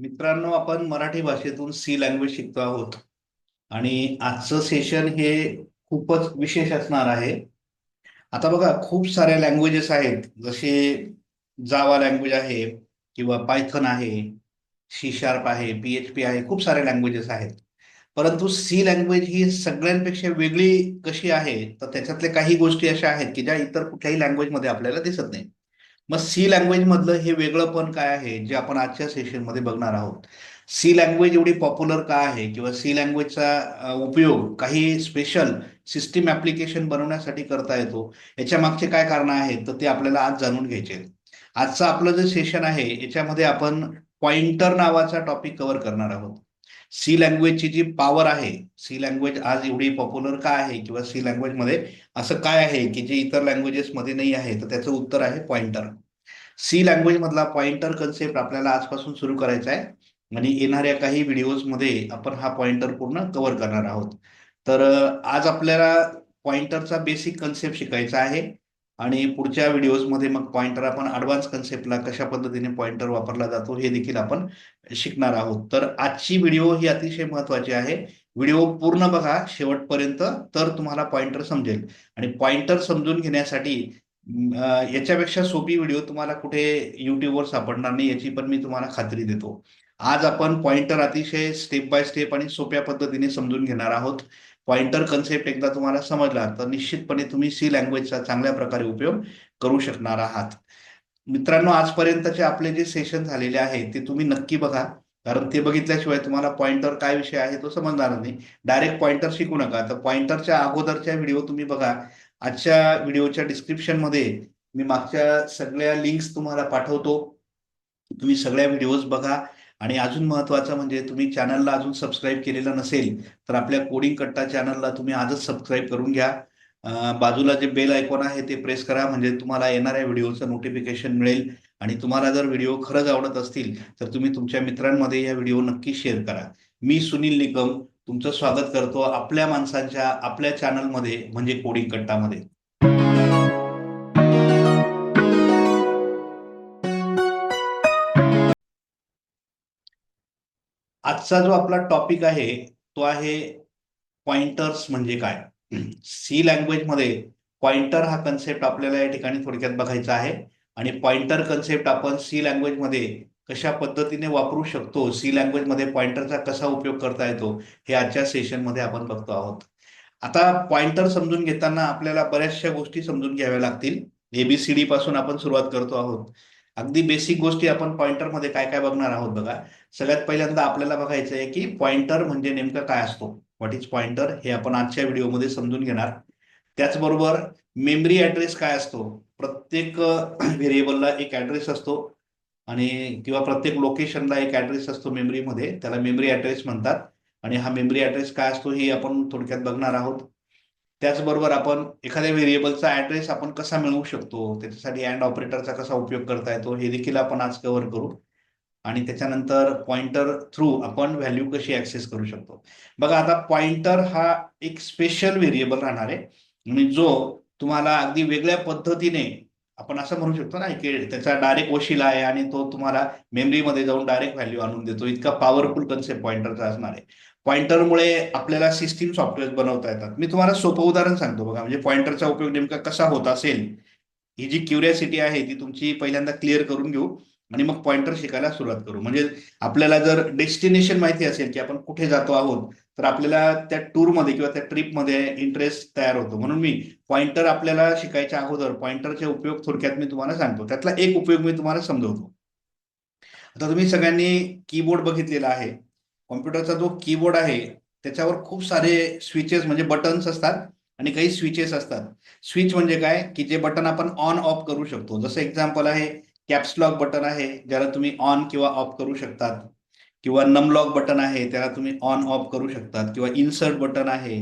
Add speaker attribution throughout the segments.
Speaker 1: मित्रांनो आपण मराठी भाषेतून सी लँग्वेज शिकतो आहोत. आणि आजचं सेशन हे खूपच विशेष असणार आहे. आता बघा खूप साऱ्या लँग्वेजेस आहेत. जसे जावा लँग्वेज आहे किंवा पायथन आहे सी शार्प आहे पी एच पी आहे खूप सारे लँग्वेजेस आहेत. परंतु सी लँग्वेज ही सगळ्यांपेक्षा वेगळी कशी आहे? तर त्याच्यातले काही गोष्टी अशा आहेत की ज्या इतर कुठल्याही लँग्वेजमध्ये आपल्याला दिसत नाही मग सी लँग्वेज मधलं हे वेगळं पण काय आहे जे आपण आजच्या सेशनमध्ये बघणार आहोत? सी लँग्वेज एवढी पॉप्युलर का आहे? किंवा सी लँग्वेजचा उपयोग काही स्पेशल सिस्टीम ऍप्लिकेशन बनवण्यासाठी करता येतो? याच्या मागचे काय कारण आहेत? तर ते आपल्याला आज जाणून घ्यायचे आजचं आपलं जे सेशन आहे याच्यामध्ये आपण पॉइंटर नावाचा टॉपिक कव्हर करणार आहोत. सी लँग्वेजची जी पॉवर आहे सी लँग्वेज आज एवढी पॉप्युलर का आहे किंवा सी लँग्वेजमध्ये असं काय आहे की जे इतर लँग्वेजेस मध्ये नाही आहे तर त्याचं उत्तर आहे पॉइंटर सी लँग्वेज मधला पॉइंटर कन्सेप्ट आपल्याला आजपासून सुरू करायचा आहे. आणि येणाऱ्या काही व्हिडिओजमध्ये आपण हा पॉइंटर पूर्ण कव्हर करणार आहोत. तर आज आपल्याला पॉइंटरचा बेसिक कन्सेप्ट शिकायचा आहे. आणि पुढच्या व्हिडिओजमध्ये मग पॉइंटर आपण ॲडव्हान्स कन्सेप्टला कशा पद्धतीने पॉइंटर वापरला जातो हे देखील आपण शिकणार आहोत. तर आजची व्हिडिओ ही अतिशय महत्वाची आहे. व्हिडिओ पूर्ण बघा शेवटपर्यंत तर तुम्हाला पॉइंटर समजेल. आणि पॉइंटर समजून घेण्यासाठी याच्यापेक्षा सोपी व्हिडिओ तुम्हाला कुठे युट्यूबवर सापडणार नाही याची पण मी तुम्हाला खात्री देतो. आज आपण पॉइंटर अतिशय स्टेप बाय स्टेप आणि सोप्या पद्धतीने समजून घेणार आहोत. पॉइंटर कन्सेप्ट एकदा तुम्हाला समजला तर निश्चितपणे तुम्ही सी लँग्वेजचा चांगल्या प्रकारे उपयोग करू शकणार आहात. मित्रांनो आजपर्यंतचे आपले जे सेशन झालेले आहे ते तुम्ही नक्की बघा. कारण ते बघितल्याशिवाय तुम्हाला पॉइंटर काय विषय आहे तो समजणार नाही. डायरेक्ट पॉइंटर शिकू नका. तर पॉइंटरच्या अगोदरच्या व्हिडिओ तुम्ही बघा. आजच्या व्हिडिओच्या डिस्क्रिप्शनमध्ये मी मागच्या सगळ्या लिंक्स तुम्हाला पाठवतो. तुम्ही सगळ्या व्हिडिओज बघा. आणि अजून महत्वाचं म्हणजे तुम्ही चॅनलला अजून सबस्क्राईब केलेलं नसेल तर आपल्या कोडिंग कट्टा चॅनलला तुम्ही आजच सबस्क्राईब करून घ्या. बाजूला जे बेल आयकॉन आहे ते प्रेस करा म्हणजे तुम्हाला येणाऱ्या व्हिडिओचं नोटिफिकेशन मिळेल. आणि तुम्हाला जर व्हिडिओ खरंच आवडत असतील तर तुम्ही तुमच्या मित्रांमध्ये या व्हिडिओ नक्की शेअर करा. मी सुनील निकम तुमचं स्वागत करतो आपल्या माणसांच्या आपल्या चॅनलमध्ये म्हणजे कोडिंग कट्टामध्ये. आजचा जो आपला टॉपिक आहे तो आहे पॉइंटर्स म्हणजे काय? सी लँग्वेजमध्ये पॉइंटर हा कन्सेप्ट आपल्याला या ठिकाणी थोडक्यात बघायचा आहे. आणि पॉइंटर कन्सेप्ट आपण सी लँग्वेजमध्ये कशा पद्धतीने वापरू शकतो? सी लँग्वेजमध्ये पॉइंटरचा कसा उपयोग करता येतो? हे आजच्या सेशनमध्ये आपण बघतो आहोत. आता पॉइंटर समजून घेताना आपल्याला बऱ्याचशा गोष्टी समजून घ्याव्या लागतील. एबीसीडी पासून आपण सुरुवात करतो आहोत. अगदी बेसिक गोष्टी आपण पॉइंटरमध्ये काय काय बघणार आहोत बघा. सगळ्यात पहिल्यांदा आपल्याला बघायचं आहे की पॉइंटर म्हणजे नेमकं काय असतो? व्हॉट इज पॉइंटर हे आपण आजच्या व्हिडिओमध्ये समजून घेणार. त्याचबरोबर मेमरी ऍड्रेस काय असतो? प्रत्येक व्हेरिएबलला एक ऍड्रेस असतो. आणि किंवा प्रत्येक लोकेशनला एक ऍड्रेस असतो मेमरीमध्ये त्याला मेमरी ऍड्रेस म्हणतात. आणि हा मेमरी ऍड्रेस काय असतो हे आपण थोडक्यात बघणार आहोत. त्याचबरोबर आपण एखाद्या व्हेरिएबलचा ऍड्रेस आपण कसा मिळवू शकतो? त्याच्यासाठी अँड ऑपरेटरचा कसा उपयोग करता येतो? हे देखील आपण आज कव्हर करू. आणि त्याच्यानंतर पॉइंटर थ्रू आपण व्हॅल्यू कशी ऍक्सेस करू शकतो. बघा आता पॉइंटर हा एक स्पेशल व्हेरिएबल राहणार आहे. जो तुम्हाला अगदी वेगळ्या पद्धतीने आपण असं म्हणू शकतो ना की त्याचा डायरेक्ट वशिला आहे आणि तो तुम्हाला मेमरीमध्ये जाऊन डायरेक्ट व्हॅल्यू आणून देतो. इतका पॉवरफुल कन्सेप्ट पॉइंटरचा असणार आहे. पॉइंटरमुळे आपल्याला सिस्टीम सॉफ्टवेअर बनवता येतात. मी तुम्हाला सोपं उदाहरण सांगतो बघा. म्हणजे पॉइंटरचा उपयोग नेमका कसा होत असेल ही जी क्युरियासिटी आहे ती तुमची पहिल्यांदा क्लिअर करून घेऊ. आणि मग पॉइंटर शिकायला सुरुवात करू. म्हणजे आपल्याला जर डेस्टिनेशन माहिती असेल की आपण कुठे जातो आहोत तर आपल्याला त्या टूरमध्ये किंवा त्या ट्रिपमध्ये इंटरेस्ट तयार होतो. म्हणून मी पॉइंटर आपल्याला शिकायच्या अगोदर पॉइंटरचे उपयोग थोडक्यात मी तुम्हाला सांगतो. त्यातला एक उपयोग मी तुम्हाला समजवतो. आता तुम्ही सगळ्यांनी कीबोर्ड बघितलेला आहे. कॉम्प्युटरचा जो कीबोर्ड आहे त्याच्यावर खूप सारे स्विचेस म्हणजे बटन्स असतात आणि काही स्विचेस असतात. स्विच म्हणजे काय? की जे बटन आपण ऑन ऑफ करू शकतो. जसं एक्झाम्पल आहे कॅप्सलॉक बटन आहे ज्याला तुम्ही ऑन किंवा ऑफ करू शकतात. किंवा नम लॉक बटन आहे त्याला तुम्ही ऑन ऑफ करू शकतात. किंवा इन्सर्ट बटन आहे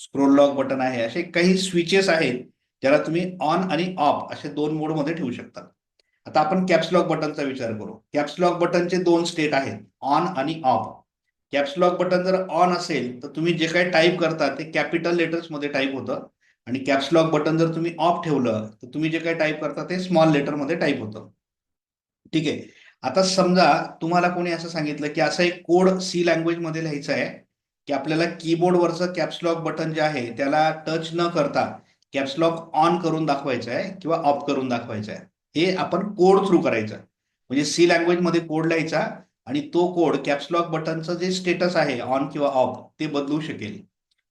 Speaker 1: स्क्रोल लॉक बटन आहे असे काही स्विचेस आहेत ज्याला तुम्ही ऑन आणि ऑफ असे दोन मोडमध्ये ठेवू शकतात. आता आपण कॅप्सलॉक बटनचा विचार करू. कॅप्सलॉक बटनचे दोन स्टेट आहेत ऑन आणि ऑफ कॅप्सलॉक बटन जर ऑन असेल तर तुम्ही जे काही टाईप करता ते कॅपिटल लेटर्समध्ये टाईप होतं. आणि कॅप्सलॉक बटन जर तुम्ही ऑफ ठेवलं तर तुम्ही जे काही टाईप करता ते स्मॉल लेटरमध्ये टाईप होतं. ठीक आहे. आता समजा तुम्हाला कोणी असं सांगितलं की असा एक कोड सी लँग्वेजमध्ये लिहायचा आहे की आपल्याला कीबोर्डवरचं कॅप्सलॉक बटन जे आहे त्याला टच न करता कॅप्सलॉक ऑन करून दाखवायचं आहे किंवा ऑफ करून दाखवायचं आहे. हे आपण कोड थ्रू करायचं. म्हणजे सी लँग्वेजमध्ये कोड लिहायचा आणि तो कोड कॅप्सलॉक बटनचं जे स्टेटस आहे ऑन किंवा ऑफ ते बदलू शकेल.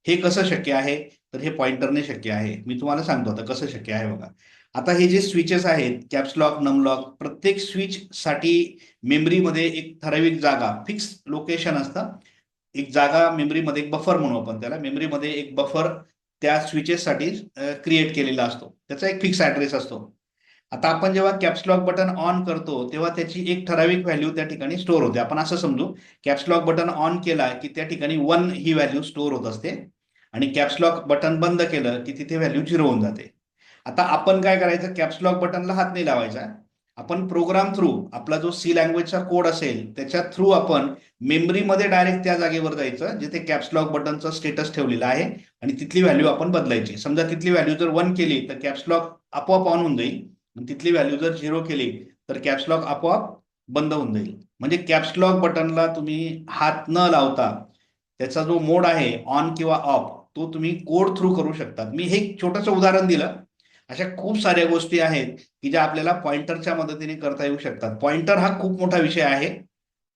Speaker 1: हे कसं शक्य आहे? तर हे पॉइंटरने शक्य आहे. मी तुम्हाला सांगतो आता कसं शक्य आहे बघा. आता हे जे स्विचेस आहेत कॅप्सलॉक नमलॉक प्रत्येक स्विच साठी मेमरीमध्ये एक ठराविक जागा फिक्स लोकेशन असतं. एक जागा मेमरीमध्ये एक बफर म्हणू आपण त्याला. मेमरीमध्ये एक बफर त्या स्विचेससाठी क्रिएट केलेला असतो. त्याचा एक फिक्स ऍड्रेस असतो. आता आपण जेव्हा कॅप्सलॉक बटन ऑन करतो तेव्हा त्याची एक ठराविक व्हॅल्यू त्या ठिकाणी स्टोअर होते. आपण असं समजू कॅप्सलॉक बटन ऑन केला की त्या ठिकाणी वन ही व्हॅल्यू स्टोअर होत असते आणि कॅप्सलॉक बटन बंद केलं की तिथे व्हॅल्यू झिरो होऊन जाते. आता आपण काय करायचं? कॅप्सलॉक बटनला हात नाही लावायचा. आपण प्रोग्राम थ्रू आपला जो सी लँग्वेजचा कोड असेल त्याच्या थ्रू आपण मेमरीमध्ये डायरेक्ट त्या जागेवर जायचं जिथे कॅप्सलॉक बटनचा स्टेटस ठेवलेला आहे आणि तिथली व्हॅल्यू आपण बदलायची. समजा तिथली व्हॅल्यू जर वन केली तर कॅप्सलॉक आपोआप ऑन होऊन जाईल. तिथली व्हॅल्यू जर झिरो केली तर कॅप्सलॉक आपोआप बंद होऊन जाईल. म्हणजे कॅप्सलॉक बटनला तुम्ही हात न लावता त्याचा जो मोड आहे ऑन किंवा ऑफ तो तुम्ही कोड थ्रू करू शकता मी हे एक छोटंसं उदाहरण दिलं. अशा खूप साऱ्या गोष्टी आहेत की ज्या आपल्याला पॉइंटरच्या मदतीने करता येऊ शकतात. पॉइंटर हा खूप मोठा विषय आहे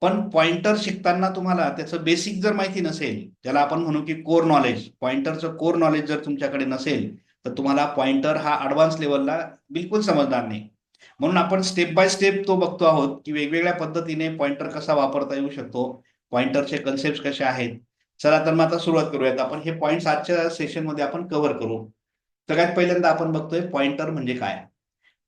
Speaker 1: पण पॉइंटर शिकताना तुम्हाला त्याचं बेसिक जर माहिती नसेल ज्याला आपण म्हणू की कोर नॉलेज पॉइंटरचं कोर नॉलेज जर तुमच्याकडे नसेल तर तुम्हाला पॉइंटर हा ऍडव्हान्स लेवलला बिलकुल समजणार नाही. म्हणून आपण स्टेप बाय स्टेप तो बघतो आहोत की वेगवेगळ्या पद्धतीने पॉइंटर कसा वापरता येऊ शकतो पॉइंटरचे कन्सेप्ट कसे आहेत. चला तर मग आता सुरुवात करूयात. आपण हे पॉईंट्स आजच्या सेशनमध्ये आपण कव्हर करू. सगळ्यात पहिल्यांदा आपण बघतोय पॉइंटर म्हणजे काय?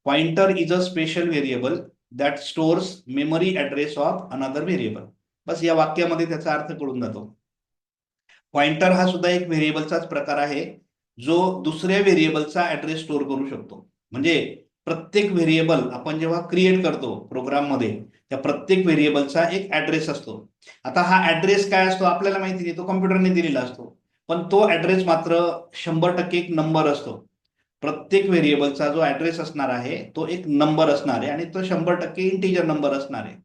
Speaker 1: Pointer is a special variable that stores memory address of another variable बस या वाक्यामध्ये त्याचा अर्थ कळून जातो. पॉइंटर हा सुद्धा एक व्हेरिएबलचाच प्रकार आहे. जो दुसऱ्या व्हेरिएबलचा ऍड्रेस स्टोअर करू शकतो. म्हणजे प्रत्येक व्हेरिएबल आपण जेव्हा क्रिएट करतो प्रोग्राममध्ये त्या प्रत्येक व्हेरिएबलचा एक ऍड्रेस असतो. आता हा ऍड्रेस काय असतो आपल्याला माहिती नाही तो कम्प्युटरने दिलेला असतो. पण तो ऍड्रेस मात्र शंभर टक्के एक नंबर असतो. प्रत्येक व्हेरिएबलचा जो ऍड्रेस असणार आहे तो एक नंबर असणार आहे आणि तो शंभर टक्के इंटिजर नंबर असणार आहे.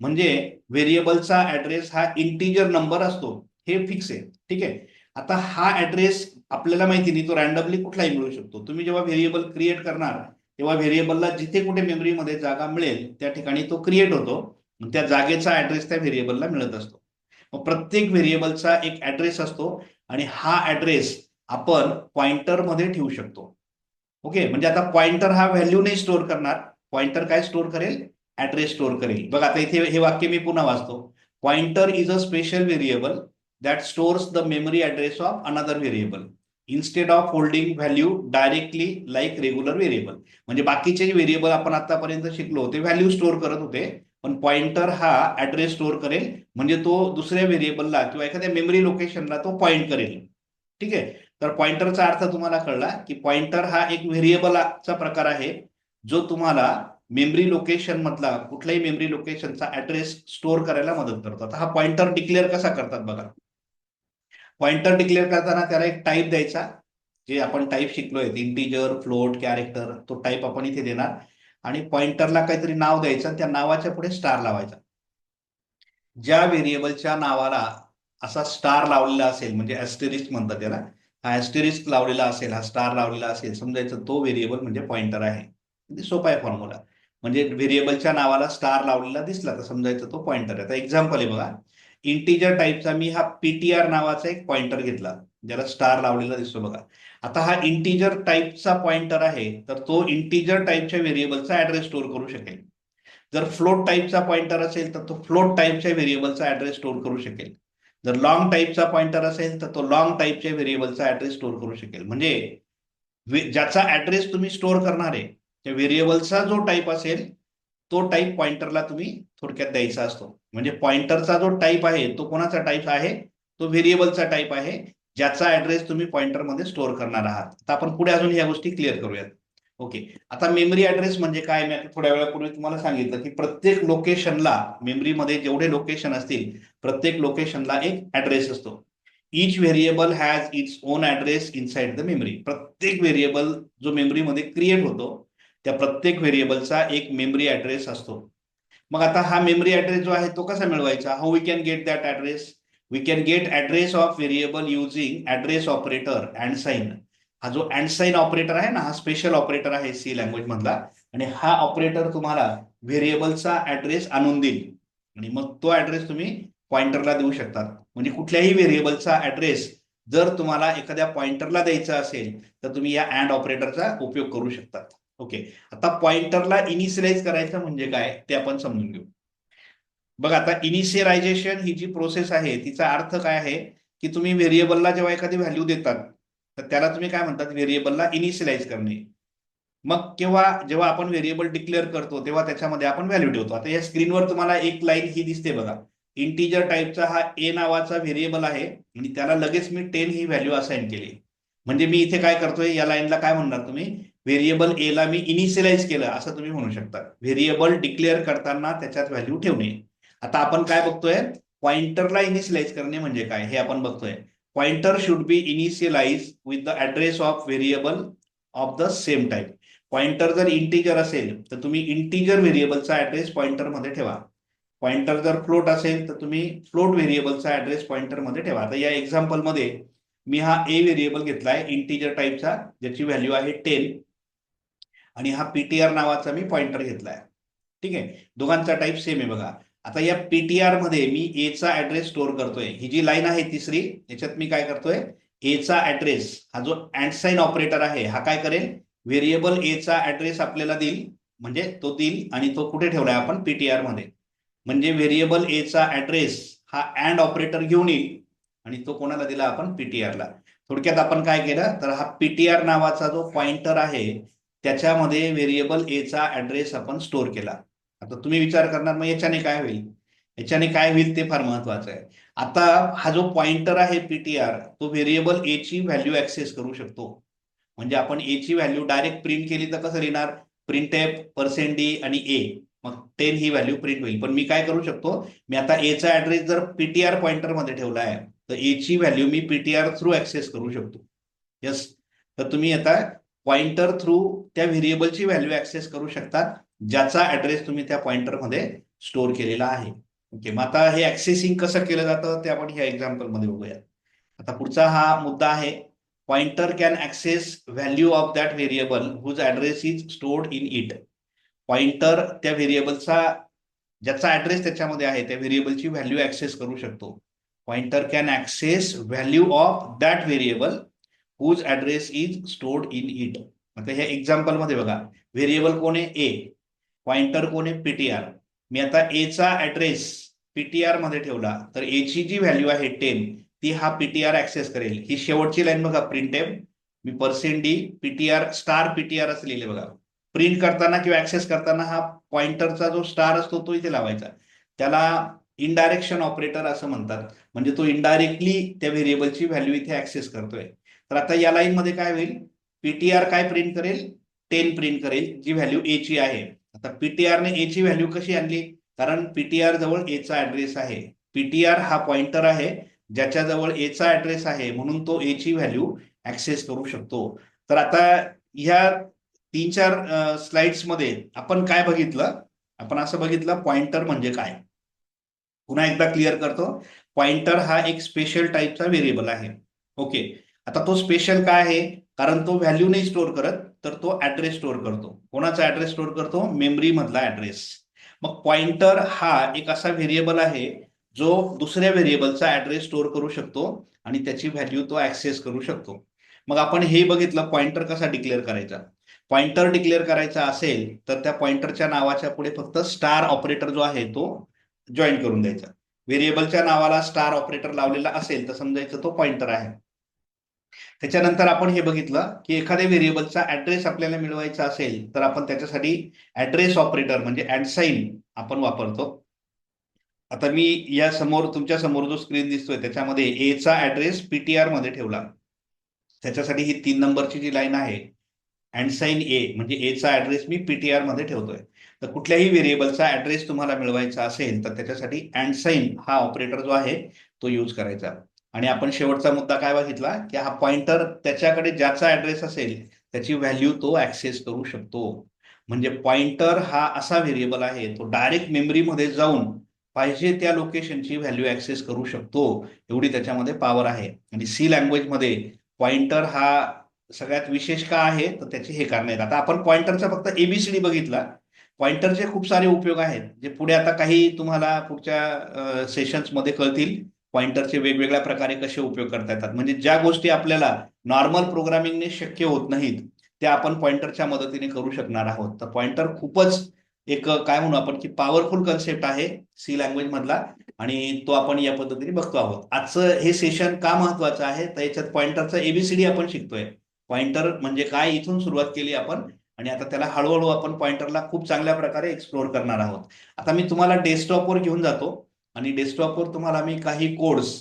Speaker 1: म्हणजे व्हेरिएबलचा ऍड्रेस हा इंटिजर नंबर असतो. हे फिक्स आहे. ठीक आहे? आता हा ऍड्रेस आपल्याला माहिती नाही तो रॅन्डमली कुठलाही मिळू शकतो. तुम्ही जेव्हा व्हेरिएबल क्रिएट करणार तेव्हा व्हेरिएबलला जिथे कुठे मेमरीमध्ये जागा मिळेल त्या ठिकाणी तो क्रिएट होतो. त्या जागेचा ऍड्रेस त्या व्हेरिएबलला मिळत असतो. मग प्रत्येक व्हेरिएबलचा एक ऍड्रेस असतो आणि हा ऍड्रेस आपण पॉइंटरमध्ये ठेवू शकतो. ओके म्हणजे आता पॉइंटर हा व्हॅल्यू नाही स्टोअर करणार. पॉइंटर काय स्टोअर करेल? ऍड्रेस स्टोअर करेल. बघा आता इथे हे वाक्य मी पुन्हा वाचतो. Pointer is a special variable that stores the memory address of another variable instead of holding value directly like regular variable म्हणजे बाकीचे जे व्हेरिएबल आपण आतापर्यंत शिकलो ते व्हॅल्यू स्टोअर करत होते. पण पॉइंटर हा ऍड्रेस स्टोअर करेल. म्हणजे तो दुसऱ्या व्हेरिएबलला किंवा एखाद्या मेमरी लोकेशनला तो पॉइंट करेल. ठीक आहे? तर पॉइंटरचा अर्थ तुम्हाला कळला की पॉइंटर हा एक व्हेरिएबलचा प्रकार आहे. जो तुम्हाला मेमरी लोकेशन मधला कुठल्याही मेमरी लोकेशनचा ऍड्रेस स्टोअर करायला मदत करतो. आता हा पॉइंटर डिक्लेअर कसा करतात बघा. पॉइंटर डिक्लेअर करताना त्याला एक टाईप द्यायचा. जे आपण टाईप शिकलोय इंटीजर फ्लोट कॅरेक्टर तो टाईप आपण इथे देणार. आणि पॉइंटरला काहीतरी नाव द्यायचं त्या नावाच्या पुढे स्टार लावायचा. ज्या व्हेरिएबलच्या नावाला असा स्टार लावलेला असेल म्हणजे ऍस्टेरिस्क म्हणतात त्याला हा ऍस्टेरिस्क लावलेला असेल हा स्टार लावलेला असेल समजायचं तो व्हेरिएबल म्हणजे पॉइंटर आहे. सोपा आहे फॉर्म्युला म्हणजे व्हेरिएबलच्या नावाला स्टार लावलेला दिसला तर समजायचं तो पॉइंटर आहे. आता एक्झाम्पल आहे बघा. इंटीजर टाईपचा मी हा पीटीआर नावाचा एक पॉइंटर घेतला. ज्याला स्टार लावलेला दिसतो बघा. आता हा इंटीजर टाईपचा पॉइंटर आहे तर तो इंटीजर टाईपच्या व्हेरिएबलचा ऍड्रेस स्टोअर करू शकेल. जर फ्लोट टाईपचा पॉइंटर असेल तर तो फ्लोट टाईपच्या व्हेरिएबलचा ऍड्रेस स्टोअर करू शकेल. जर लॉंग टाईपचा पॉइंटर असेल तर तो लॉंग टाईपच्या व्हेरिएबलचा ऍड्रेस स्टोअर करू शकेल. म्हणजे ज्याचा ऍड्रेस तुम्ही स्टोअर करणार आहे त्या व्हेरिएबलचा जो टाईप असेल तो टाईप पॉइंटरला तुम्ही थोडक्यात द्यायचा असतो. म्हणजे पॉइंटरचा जो टाईप आहे तो कोणाचा टाईप आहे? तो व्हेरिएबलचा टाईप आहे ज्याचा ऍड्रेस तुम्ही पॉइंटरमध्ये स्टोअर करणार आहात. आता आपण पुढे अजून ह्या गोष्टी क्लिअर करूयात. ओके आता मेमरी ऍड्रेस म्हणजे काय? मी आता थोड्या वेळापूर्वी तुम्हाला सांगितलं की प्रत्येक लोकेशनला मेमरीमध्ये जेवढे लोकेशन असतील प्रत्येक लोकेशनला एक ऍड्रेस असतो. Each variable has its own address inside the memory प्रत्येक व्हेरिएबल जो मेमरीमध्ये क्रिएट होतो त्या प्रत्येक व्हेरिएबलचा एक मेमरी ऍड्रेस असतो. मग आता हा मेमरी ऍड्रेस जो आहे तो कसा मिळवायचा? How we can get that address we can get address of variable using address operator and sign हा जो अँड साईन ऑपरेटर आहे ना हा स्पेशल ऑपरेटर आहे सी लँग्वेज मधला. आणि हा ऑपरेटर तुम्हाला व्हेरिएबलचा ऍड्रेस आणून देईल. आणि मग तो ऍड्रेस तुम्ही पॉइंटरला देऊ शकतात. म्हणजे कुठल्याही व्हेरिएबलचा ऍड्रेस जर तुम्हाला एखाद्या पॉइंटरला द्यायचा असेल तर तुम्ही या अँड ऑपरेटरचा उपयोग करू शकतात. ओके. आता पॉइंटरला इनिशियलाइज करायचं म्हणजे काय? ते आपण समजून घेऊ. बघा आता इनिशियलायझेशन ही जी प्रोसेस आहे तिचा अर्थ काय आहे? की तुम्ही व्हेरिएबलला जेव्हा एखादी व्हॅल्यू देतात तर त्याला तुम्ही काय म्हणतात? व्हेरिएबलला इनिशियलाइज करणे. मग केव्हा जेव्हा आपण व्हेरिएबल डिक्लेअर करतो तेव्हा त्याच्यामध्ये आपण व्हॅल्यू ठेवतो. आता या स्क्रीनवर तुम्हाला एक लाईन ही दिसते बघा. इंटिजर टाईपचा हा ए नावाचा व्हेरिएबल आहे आणि त्याला लगेच मी टेन ही व्हॅल्यू असाइन केली. म्हणजे मी इथे काय करतोय? या लाईनला काय म्हणणार तुम्ही? व्हेरिएबल ए ला मी इनिशियलाइज केलं असं तुम्ही म्हणू शकता. व्हेरिएबल डिक्लेअर करताना त्याच्यात व्हॅल्यू ठेवणे. आता आपण काय बघतोय? पॉइंटरला इनिशियलाइज करणे म्हणजे काय? हे आपण बघतोय. Pointer should be initialize with the address of variable of the same type pointer जर इंटिजर असेल तर तुम्ही इंटिजर व्हेरिएबलचा ऍड्रेस पॉइंटरमध्ये ठेवा. पॉइंटर जर फ्लोट असेल तर तुम्ही फ्लोट व्हेरिएबलचा ऍड्रेस पॉइंटरमध्ये ठेवा. आता या एक्झाम्पलमध्ये मी हा ए व्हेरिएबल घेतलाय इंटिजर टाईपचा ज्याची व्हॅल्यू आहे टेन आणि हा पीटीआर नावाचा मी पॉइंटर घेतलाय. ठीक आहे? दोघांचा टाईप सेम आहे बघा. आता या पीटीआरमध्ये मी एचा ऍड्रेस स्टोअर करतोय. ही जी लाईन आहे तिसरी याच्यात मी काय करतोय? एचा ऍड्रेस हा जो अँड साईन ऑपरेटर आहे हा काय करेल? व्हेरिएबल एचा ऍड्रेस आपल्याला देईल. म्हणजे तो देईल आणि तो कुठे ठेवलाय आपण? पीटीआरमध्ये. म्हणजे व्हेरिएबल एचा ऍड्रेस हा अँड ऑपरेटर घेऊन येईल. आणि तो कोणाला दिला आपण? पीटीआरला थोडक्यात आपण काय केलं? तर हा पीटीआर नावाचा जो पॉइंटर आहे त्याच्यामध्ये व्हेरिएबल एचा ऍड्रेस आपण स्टोअर केला. आता तुम्ही विचार करणार मग याच्याने काय होईल? याच्याने काय होईल ते फार महत्वाचं आहे. आता हा जो पॉइंटर आहे पीटीआर तो व्हेरिएबल ए ची व्हॅल्यू ऍक्सेस करू शकतो. म्हणजे आपण ए ची व्हॅल्यू डायरेक्ट प्रिंट केली तर कसं लिहिणार? प्रिंट एप पर्सेंट डी आणि ए मग टेन ही व्हॅल्यू प्रिंट होईल. पण मी काय करू शकतो? मी आता एचा ऍड्रेस जर पीटीआर पॉइंटरमध्ये ठेवला आहे तर ए ची व्हॅल्यू मी पीटीआर थ्रू ऍक्सेस करू शकतो. यस तर तुम्ही आता पॉइंटर थ्रू त्या व्हेरिएबलची व्हॅल्यू ऍक्सेस करू शकतात ज्याचा ऍड्रेस तुम्ही त्या पॉइंटरमध्ये स्टोअर केलेला आहे. ओके मग आता हे ऍक्सेसिंग कसं केलं जातं ते आपण ह्या एक्झाम्पलमध्ये बघूया आता पुढचा हा मुद्दा आहे pointer can access value of that variable whose address is stored in it pointer त्या व्हेरिएबलचा ज्याचा ऍड्रेस त्याच्यामध्ये आहे त्या व्हेरिएबलची व्हॅल्यू ऍक्सेस करू शकतो. Pointer can access value of that variable whose address is stored in it आता ह्या एक्झाम्पलमध्ये बघा व्हेरिएबल कोण आहे? ए पॉइंटर कोण आहे? पीटीआर मी आता एचा ऍड्रेस पीटीआरमध्ये ठेवला तर एची जी व्हॅल्यू आहे टेन ती हा पीटीआर ऍक्सेस करेल. ही शेवटची लाईन बघा प्रिंट एम मी percent D PTR star PTR असं लिहिले बघा. प्रिंट करताना किंवा ऍक्सेस करताना हा पॉइंटरचा जो स्टार असतो तो इथे लावायचा. त्याला इनडायरेक्शन ऑपरेटर असं म्हणतात. म्हणजे तो इनडायरेक्टली त्या व्हेरिएबलची व्हॅल्यू इथे ऍक्सेस करतोय. तर आता या लाईन मध्ये काय होईल? पीटीआर काय प्रिंट करेल? टेन प्रिंट करेल जी व्हॅल्यू ए ची आहे. आता पीटीआर ने ए ची व्हॅल्यू कशी आणली? कारण पीटीआर जवळ एचा ऍड्रेस आहे. पीटीआर हा पॉइंटर आहे ज्याच्याजवळ एचा ऍड्रेस आहे म्हणून तो ए ची व्हॅल्यू ऍक्सेस करू शकतो. तर आता ह्या तीन चार स्लाइड्समध्ये आपण काय बघितलं? आपण असं बघितलं पॉइंटर म्हणजे काय? पुन्हा एकदा क्लिअर करतो. पॉइंटर हा एक स्पेशल टाईपचा व्हेरिएबल आहे. ओके आता तो स्पेशल काय आहे? कारण तो व्हॅल्यू नाही स्टोअर करत तर तो ऍड्रेस स्टोअर करतो. कोणाचा ऍड्रेस स्टोअर करतो? मेमरी मधला ऍड्रेस मग पॉइंटर हा एक असा व्हेरिएबल आहे जो दुसऱ्या व्हेरिएबलचा ऍड्रेस स्टोअर करू शकतो आणि त्याची व्हॅल्यू तो ऍक्सेस करू शकतो. मग आपण हे बघितलं पॉइंटर कसा डिक्लेअर करायचा? पॉइंटर डिक्लेअर करायचा असेल तर त्या पॉइंटरच्या नावाच्या पुढे फक्त स्टार ऑपरेटर जो आहे तो जॉईन करून द्यायचा. व्हेरिएबलच्या नावाला स्टार ऑपरेटर लावलेला असेल तर समजायचं तो पॉइंटर आहे. त्याच्यानंतर आपण हे बघितलं की एखाद्या व्हेरिएबलचा ऍड्रेस आपल्याला मिळवायचा असेल तर आपण त्याच्यासाठी ऍड्रेस ऑपरेटर म्हणजे ऍडसाईन आपण वापरतो. आता मी या समोर तुमच्यासमोर जो स्क्रीन दिसतोय त्याच्यामध्ये एचा ऍड्रेस पीटीआरमध्ये ठेवला. त्याच्यासाठी ही तीन नंबरची जी लाईन आहे अँडसाईन ए म्हणजे एचा ऍड्रेस मी पीटीआरमध्ये ठेवतोय. तर कुठल्याही व्हेरिएबलचा ऍड्रेस तुम्हाला मिळवायचा असेल तर त्याच्यासाठी अँडसाईन हा ऑपरेटर जो आहे तो यूज करायचा. आणि आपण शेवटचा मुद्दा काय बघितला? की हा पॉइंटर त्याच्याकडे ज्याचा ऍड्रेस असेल त्याची व्हॅल्यू तो ऍक्सेस करू शकतो. म्हणजे पॉइंटर हा असा व्हेरिएबल आहे तो डायरेक्ट मेमरीमध्ये जाऊन पाहिजे त्या लोकेशनची व्हॅल्यू ऍक्सेस करू शकतो. एवढी त्याच्यामध्ये पॉवर आहे. आणि सी लँग्वेजमध्ये पॉइंटर हा सगळ्यात विशेष का आहे? तर त्याचे हे कारण आहेत. आता आपण पॉइंटरचा फक्त एबीसीडी बघितला. पॉइंटरचे खूप सारे उपयोग आहेत जे पुढे आता काही तुम्हाला पुढच्या सेशन्समध्ये कळतील. पॉइंटरचे वेगवेगळ्या प्रकारे कसे उपयोग करता येतात? म्हणजे ज्या गोष्टी आपल्याला नॉर्मल प्रोग्रामिंगने शक्य होत नाहीत त्या आपण पॉइंटरच्या मदतीने करू शकणार आहोत. तर पॉइंटर खूपच एक काय म्हणू आपण की पॉवरफुल कन्सेप्ट आहे सी लँग्वेज मधला आणि तो आपण या पद्धतीने बघतो आहोत. आजचं हे सेशन का महत्वाचं आहे? तर याच्यात पॉइंटरचा एबीसीडी आपण शिकतोय. पॉइंटर म्हणजे काय? इथून सुरुवात केली आपण आणि आता त्याला हळूहळू आपण पॉइंटरला खूप चांगल्या प्रकारे एक्सप्लोर करणार आहोत. आता मी तुम्हाला डेस्कटॉपवर घेऊन जातो. आणि डेस्कटॉपवर तुम्हाला मी काही कोड्स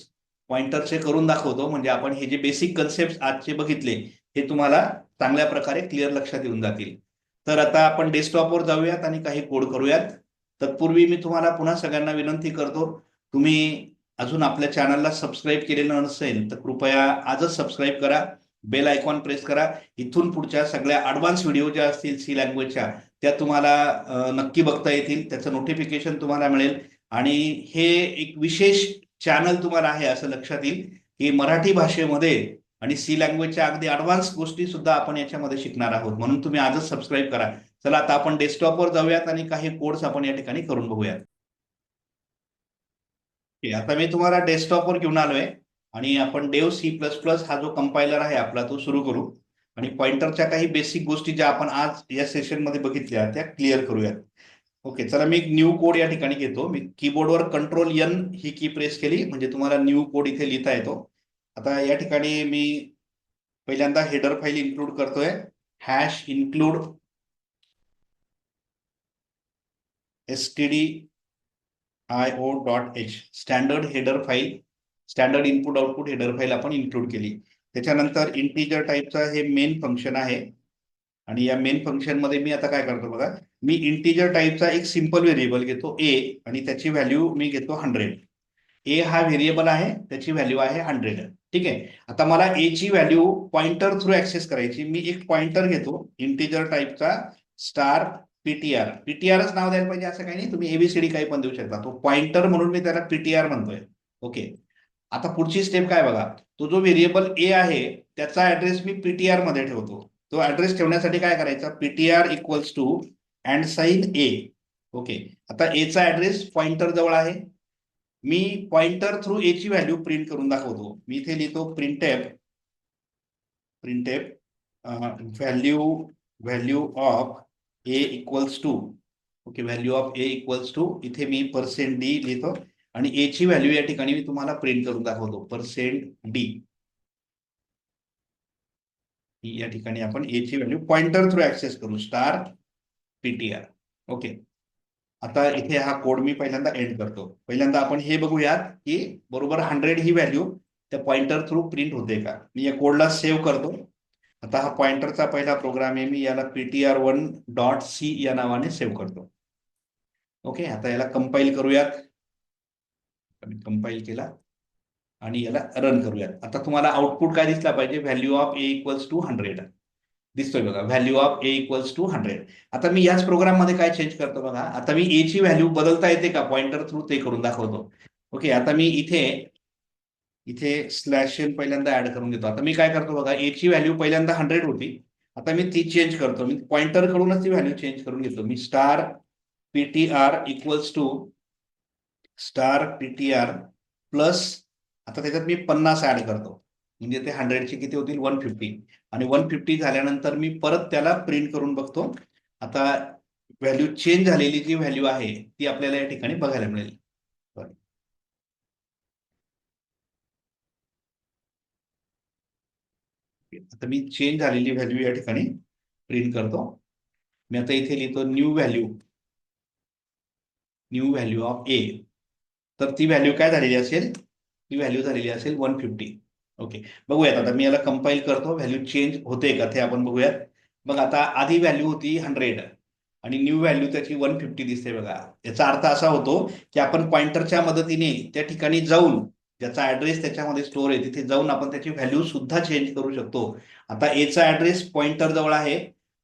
Speaker 1: पॉइंटरचे करून दाखवतो. म्हणजे आपण हे जे बेसिक कन्सेप्ट आजचे बघितले हे तुम्हाला चांगल्या प्रकारे क्लिअर लक्षात येऊन जातील. तर आता आपण डेस्कटॉपवर जाऊयात आणि काही कोड करूयात. तत्पूर्वी मी तुम्हाला पुन्हा सगळ्यांना विनंती करतो तुम्ही अजून आपल्या चॅनलला सबस्क्राईब केलेलं नसेल तर कृपया आजच सबस्क्राईब करा बेल आयकॉन प्रेस करा. इथून पुढच्या सगळ्या ॲडव्हान्स व्हिडिओ ज्या असतील सी लँग्वेजच्या त्या तुम्हाला नक्की बघता येतील. त्याचं नोटिफिकेशन तुम्हाला मिळेल. आणि हे एक विशेष चॅनल तुम्हाला आहे असं लक्षात येईल की मराठी भाषेमध्ये आणि सी लँग्वेजच्या अगदी ॲडव्हान्स गोष्टी सुद्धा आपण याच्यामध्ये शिकणार आहोत. म्हणून तुम्ही आजच सबस्क्राईब करा. चला आता आपण डेस्कटॉपवर जाऊयात आणि काही कोर्स आपण या ठिकाणी करून बघूयात. आता मी तुम्हाला डेस्कटॉपवर घेऊन आलोय आणि आपण डेव सी प्लस प्लस हा जो कंपायलर आहे आपला तो सुरू करू. आणि पॉइंटरच्या काही बेसिक गोष्टी ज्या आपण आज या सेशनमध्ये बघितल्या त्या क्लिअर करूयात. ओके चला मी एक न्यू कोड या ठिकाणी घेतो. मी कीबोर्डवर कंट्रोल एन ही की प्रेस केली. म्हणजे तुम्हाला न्यू कोड इथे लिहिता येतो. आता या ठिकाणी मी पहिल्यांदा हेडर फाईल इन्क्लूड करतोय. Hash include S T D I O dot H standard header file standard input output header file आपण इन्क्लूड केली. त्याच्यानंतर इंटिजर टाईपचा हे मेन फंक्शन आहे. आणि या मेन फंक्शनमध्ये मी आता काय करतो बघा मी इंटिजर टाईपचा एक सिंपल व्हेरिएबल घेतो ए आणि त्याची व्हॅल्यू मी घेतो हंड्रेड ए हा व्हेरिएबल आहे त्याची व्हॅल्यू आहे हंड्रेड ठीक आहे? आता मला ए ची व्हॅल्यू पॉइंटर थ्रू ऍक्सेस करायची मी एक पॉइंटर घेतो इंटिजर टाईपचा स्टार पीटीआर पीटीआरच नाव द्यायला पाहिजे असं काही नाही तुम्ही एबीसीडी काही पण देऊ शकता. तो पॉइंटर म्हणून मी त्याला पीटीआर म्हणतोय. ओके? आता पुढची स्टेप काय बघा? तो जो व्हेरिएबल ए आहे त्याचा ऍड्रेस मी पीटीआरमध्ये ठेवतो. तो ऍड्रेस ठेवण्यासाठी काय करायचा? PTR equals to and sign A okay आता एचा ऍड्रेस पॉइंटर जवळ आहे. मी पॉइंटर थ्रू ए ची व्हॅल्यू प्रिंट करून दाखवतो. मी इथे लिहितो printf printf value value of A equals to okay value of A equals to इथे मी पर्सेंट डी लिहितो. आणि ए ची व्हॅल्यू या ठिकाणी मी तुम्हाला प्रिंट करून दाखवतो. पर्सेंट डी या ठिकाणी आपण ए ची व्हॅल्यू पॉइंटर थ्रू ऍक्सेस करू स्टार पीटीआर ओके आता इथे हा कोड मी पहिल्यांदा एंड करतो. पहिल्यांदा आपण हे बघूयात की बरोबर हंड्रेड ही व्हॅल्यू त्या पॉइंटर थ्रू प्रिंट होते का? मी या कोडला सेव्ह करतो. आता हा पॉइंटरचा पहिला प्रोग्राम आहे मी याला पीटीआर वन डॉट सी या नावाने सेव्ह करतो. ओके आता याला कंपाईल करूयात. कंपाईल केला. आणि याला रन करूयात. आता तुम्हाला आउटपुट काय दिसला पाहिजे? Value of A equals to hundred दिसतोय बघा. Value of A equals to hundred आता मी याच प्रोग्राममध्ये काय चेंज करतो बघा? आता मी ए ची व्हॅल्यू बदलता येते का? पॉइंटर थ्रू ते करून दाखवतो. ओके आता मी इथे इथे स्लॅश एन पहिल्यांदा ऍड करून घेतो. आता मी काय करतो बघा? ए ची व्हॅल्यू पहिल्यांदा हंड्रेड होती. आता मी ती चेंज करतो. मी पॉइंटर कडूनच ती व्हॅल्यू चेंज करून घेतो. मी star PTR equals to star PTR plus आता त्याच्यात मी पन्नास ऍड करतो. म्हणजे ते हंड्रेडचे किती होतील? वन फिफ्टी आणि वन फिफ्टी झाल्यानंतर मी परत त्याला प्रिंट करून बघतो. आता व्हॅल्यू चेंज झालेली जी व्हॅल्यू आहे ती आपल्याला या ठिकाणी बघायला मिळेल. आता मी चेंज झालेली व्हॅल्यू या ठिकाणी प्रिंट करतो. मी आता इथे लिहितो new value new value of A तर ती व्हॅल्यू काय झालेली असेल? ही व्हॅल्यू झालेली असेल वन फिफ्टी ओके बघूयात आता मी याला कंपाईल करतो. व्हॅल्यू चेंज होते का ते आपण बघूयात. मग आता आधी व्हॅल्यू होती हंड्रेड आणि न्यू व्हॅल्यू त्याची वन फिफ्टी दिसते बघा. याचा अर्थ असा होतो की आपण पॉइंटरच्या मदतीने त्या ठिकाणी जाऊन ज्याचा ऍड्रेस त्याच्यामध्ये स्टोर आहे तिथे जाऊन आपण त्याची व्हॅल्यू सुद्धा चेंज करू शकतो. आता एचा ऍड्रेस पॉइंटर जवळ आहे.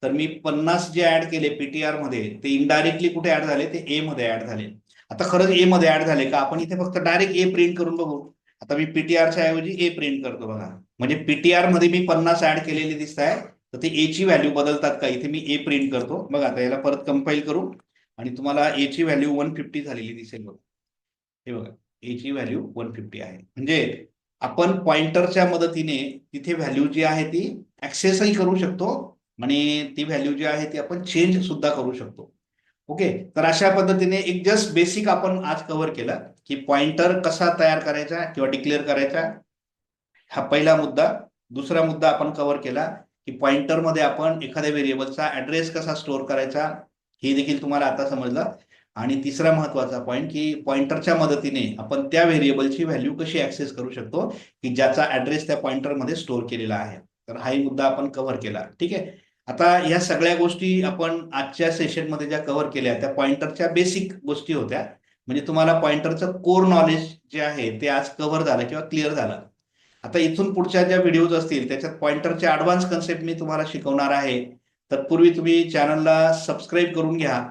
Speaker 1: तर मी पन्नास जे ऍड केले पीटीआरमध्ये ते इनडायरेक्टली कुठे ऍड झाले? ते ए मध्ये ऍड झाले. आता खरंच ए मध्ये ऍड झाले का? आपण इथे फक्त डायरेक्ट ए प्रिंट करून बघू. आता मी पीटीआरच्या ऐवजी ए प्रिंट करतो बघा. म्हणजे पीटीआरमध्ये मी पन्नास ऍड केलेली दिसत आहे तर ते ए ची व्हॅल्यू बदलतात का? इथे मी ए प्रिंट करतो. बघा आता याला परत कंपाईल करू. आणि तुम्हाला ए ची व्हॅल्यू वन फिफ्टी झालेली दिसेल बघा. हे बघा ए ची व्हॅल्यू वन फिफ्टी आहे. म्हणजे आपण पॉइंटरच्या मदतीने तिथे व्हॅल्यू जी आहे ती ऍक्सेसही करू शकतो. आणि ती व्हॅल्यू जी आहे ती आपण चेंज सुद्धा करू शकतो. ओके तर अशा पद्धतीने एक जस्ट बेसिक आपण आज कव्हर केला की पॉइंटर कसा तयार करायचा किंवा डिक्लेअर करायचा. हा पहिला मुद्दा. दुसरा मुद्दा आपण कव्हर केला की पॉइंटरमध्ये आपण एखाद्या व्हेरिएबलचा ऍड्रेस कसा स्टोअर करायचा हे देखील तुम्हाला आता समजलं. आणि तिसरा महत्त्वाचा पॉईंट की पॉइंटरच्या मदतीने आपण त्या व्हेरिएबलची व्हॅल्यू कशी ऍक्सेस करू शकतो की ज्याचा ऍड्रेस त्या पॉइंटरमध्ये स्टोअर केलेला आहे. तर हाही मुद्दा आपण कव्हर केला. ठीक आहे? आता ह्या सगळ्या गोष्टी आपण आजच्या सेशनमध्ये ज्या कव्हर केल्या त्या पॉइंटरच्या बेसिक गोष्टी होत्या. म्हणजे तुम्हाला पॉइंटरचं कोर नॉलेज जे आहे ते आज कव्हर झालं किंवा क्लिअर झालं. आता इथून पुढच्या ज्या व्हिडिओज असतील त्याच्यात पॉइंटरचे ॲडव्हान्स कन्सेप्ट मी तुम्हाला शिकवणार आहे. तत्पूर्वी तुम्ही चॅनलला सबस्क्राईब करून घ्या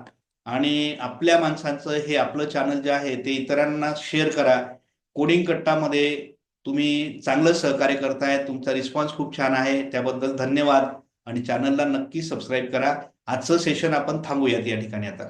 Speaker 1: आणि आपल्या माणसांचं हे आपलं चॅनल जे आहे ते इतरांना शेअर करा. कोडिंग कट्टामध्ये तुम्ही चांगलं सहकार्य करताय तुमचा रिस्पॉन्स खूप छान आहे. त्याबद्दल धन्यवाद. आणि चॅनलला नक्की सबस्क्राईब करा. आजचं सेशन आपण थांबूयात या ठिकाणी आता.